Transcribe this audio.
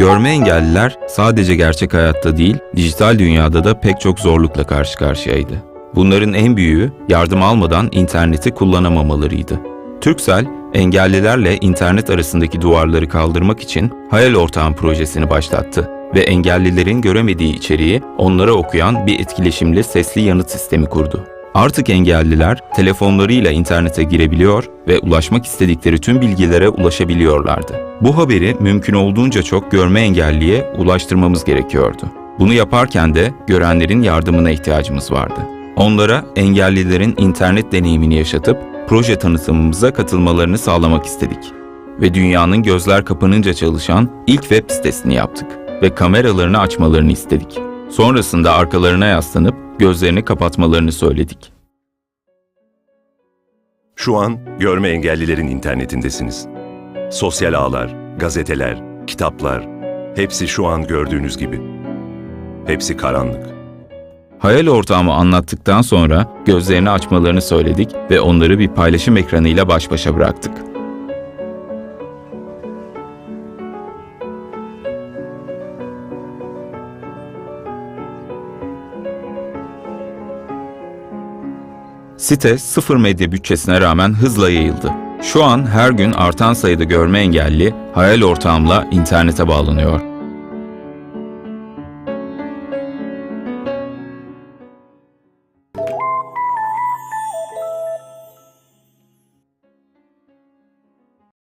Görme engelliler sadece gerçek hayatta değil, dijital dünyada da pek çok zorlukla karşı karşıyaydı. Bunların en büyüğü yardım almadan interneti kullanamamalarıydı. Turkcell, engellilerle internet arasındaki duvarları kaldırmak için Hayal Ortağım projesini başlattı ve engellilerin göremediği içeriği onlara okuyan bir etkileşimli sesli yanıt sistemi kurdu. Artık engelliler telefonlarıyla internete girebiliyor ve ulaşmak istedikleri tüm bilgilere ulaşabiliyorlardı. Bu haberi mümkün olduğunca çok görme engelliye ulaştırmamız gerekiyordu. Bunu yaparken de görenlerin yardımına ihtiyacımız vardı. Onlara engellilerin internet deneyimini yaşatıp proje tanıtımımıza katılmalarını sağlamak istedik. Ve dünyanın gözler kapanınca çalışan ilk web sitesini yaptık ve kameralarını açmalarını istedik. Sonrasında arkalarına yaslanıp gözlerini kapatmalarını söyledik. Şu an görme engellilerin internetindesiniz. Sosyal ağlar, gazeteler, kitaplar, hepsi şu an gördüğünüz gibi. Hepsi karanlık. Hayal ortağımı anlattıktan sonra gözlerini açmalarını söyledik ve onları bir paylaşım ekranıyla baş başa bıraktık. Site sıfır medya bütçesine rağmen hızla yayıldı. Şu an her gün artan sayıda görme engelli hayal ortağımla internete bağlanıyor